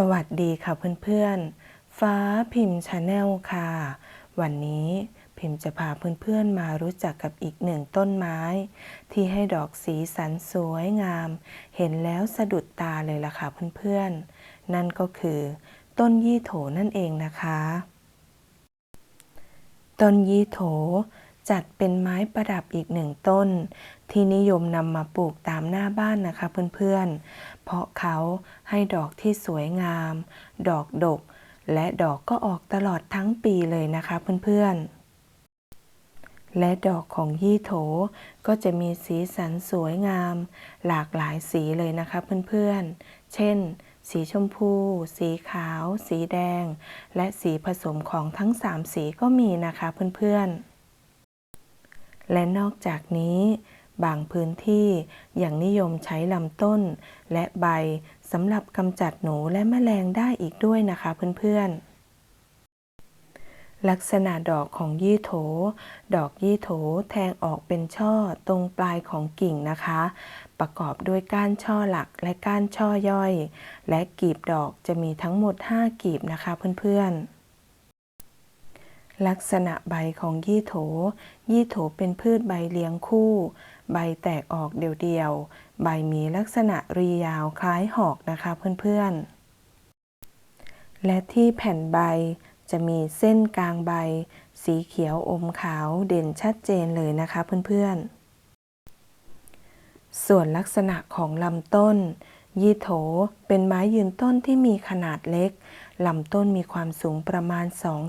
สวัสดีค่ะเพื่อนๆ ฟ้าพิมพ์ชาแนลค่ะ วันนี้พิมพ์จะพาเพื่อนๆมารู้จักกับอีกหนึ่งต้นไม้ ที่ให้ดอกสีสันสวยงาม เห็นแล้วสะดุดตาเลยล่ะค่ะเพื่อนๆ นั่นก็คือ ต้นยี่โถนั่นเองนะคะ ต้นยี่โถ จัดเป็นไม้ประดับอีกหนึ่งต้น ที่นิยมนำมาปลูกตามหน้าบ้านนะคะเพื่อนๆ เพราะเขาให้ดอกที่สวยงาม ดอกดก และดอกก็ออกตลอดทั้งปีเลยนะคะเพื่อนๆและดอกของยี่โถก็จะมีสีสันสวยงาม หลากหลายสีเลยนะคะเพื่อนๆ เช่น สีชมพู สีขาว สีแดง และสีผสมของทั้งสามสีก็มีนะคะเพื่อนๆ และนอกจากนี้บางพื้นที่ยังนิยมใช้ลำต้น และใบสำหรับกำจัดหนูและแมลงได้อีกด้วยนะคะเพื่อนๆ ลักษณะดอกของยี่โถ ดอกยี่โถแทงออกเป็นช่อตรงปลายของกิ่งนะคะ ประกอบด้วยก้านช่อหลักและก้านช่อย่อย และกีบดอกจะมีทั้งหมด 5 กีบนะคะเพื่อนๆ ลักษณะใบของยี่โถ ยี่โถเป็นพืชใบเลี้ยงคู่ ใบแตกออกเดี่ยวๆ ใบมีลักษณะรียาวคล้ายหอกนะคะเพื่อนๆ และที่แผ่นใบจะมีเส้นกลางใบ สีเขียวอมขาวเด่นชัดเจนเลยนะคะเพื่อนๆ ส่วนลักษณะของลำต้น ยี่โถ เป็นไม้ยืนต้นที่มีขนาดเล็ก ลำต้นมีความสูงประมาณ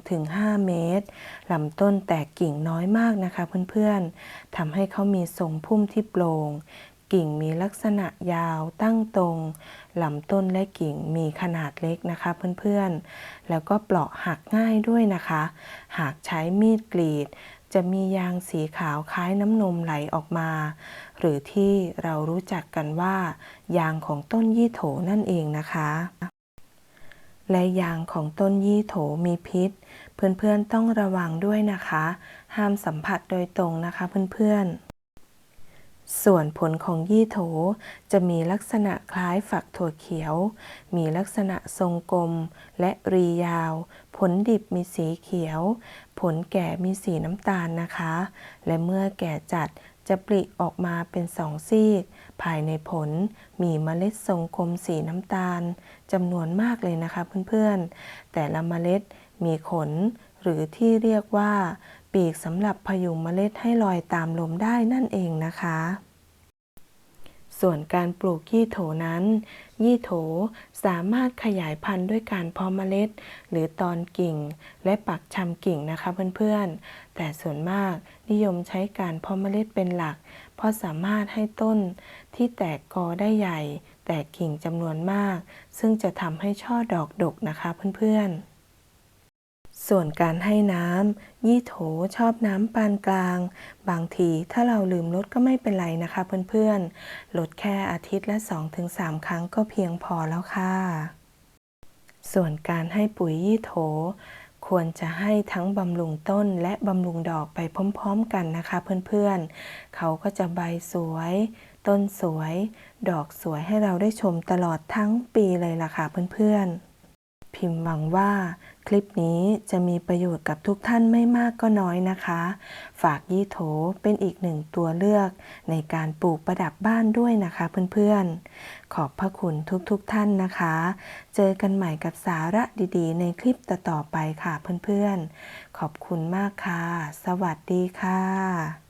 2-5 เมตร ลำต้นแตกกิ่งน้อยมากนะคะเพื่อนๆ ทำให้เขามีทรงพุ่มที่โปร่ง กิ่งมีลักษณะยาวตั้งตรง ลำต้นและกิ่งมีขนาดเล็กนะคะเพื่อนๆ แล้วก็เปราะหักง่ายด้วยนะคะ หากใช้มีดกรีด จะมียางสีขาวคล้ายน้ำนมไหลออกมา หรือที่เรารู้จักกันว่า ยางของต้นยี่โถนั่นเองนะคะ และยางของต้นยี่โถมีพิษ เพื่อนๆต้องระวังด้วยนะคะ ห้ามสัมผัสโดยตรงนะคะเพื่อนๆ ส่วนผลของยี่โถจะมีลักษณะคล้ายฝักถั่วเขียว มีลักษณะทรงกลมและรียาว ผลดิบมีสีเขียว ผลแก่มีสีน้ำตาลนะคะ และเมื่อแก่จัดจะปลิออกมาเป็นสองซีก ภายในผลมีเมล็ดทรงกลมสีน้ำตาลจำนวนมากเลยนะคะเพื่อนๆ แต่ละเมล็ดมีขนหรือที่เรียกว่า ปีกสำหรับพยุงเมล็ดให้ลอยตามลมได้นั่นเองนะคะ ส่วนการปลูกยี่โถนั้น ยี่โถสามารถขยายพันธุ์ด้วยการเพาะเมล็ด หรือตอนกิ่ง และปักชำกิ่งนะคะเพื่อนๆ แต่ส่วนมากนิยมใช้การเพาะเมล็ดเป็นหลัก เพราะสามารถให้ต้นที่แตกกอได้ใหญ่ แตกกิ่งจำนวนมาก ซึ่งจะทำให้ช่อดอกดกนะคะเพื่อนๆ ส่วนการให้น้ำยี่โถชอบน้ำปานกลาง บางทีถ้าเราลืมลดก็ไม่เป็นไรนะคะเพื่อนๆ ลดแค่อาทิตย์ละ 2-3 ครั้งก็เพียงพอแล้วค่ะ ส่วนการให้ปุ๋ยยี่โถ ควรจะให้ทั้งบำรุงต้นและบำรุงดอกไปพร้อมๆกันนะคะเพื่อนๆ เขาก็จะใบสวย ต้นสวย ดอกสวยให้เราได้ชมตลอดทั้งปีเลยล่ะค่ะเพื่อนๆ พิมพ์หวังว่าคลิปนี้จะมีประโยชน์กับทุกท่านไม่มากก็น้อยนะคะ ฝากยี่โถเป็นอีกหนึ่งตัวเลือกในการปลูกประดับบ้านด้วยนะคะเพื่อนๆ ขอบพระคุณทุกๆทท่านนะคะ เจอกันใหม่กับสาระดีๆ ในคลิปต่อๆไปค่ะเพื่อนๆ ขอบคุณมากค่ะ สวัสดีค่ะ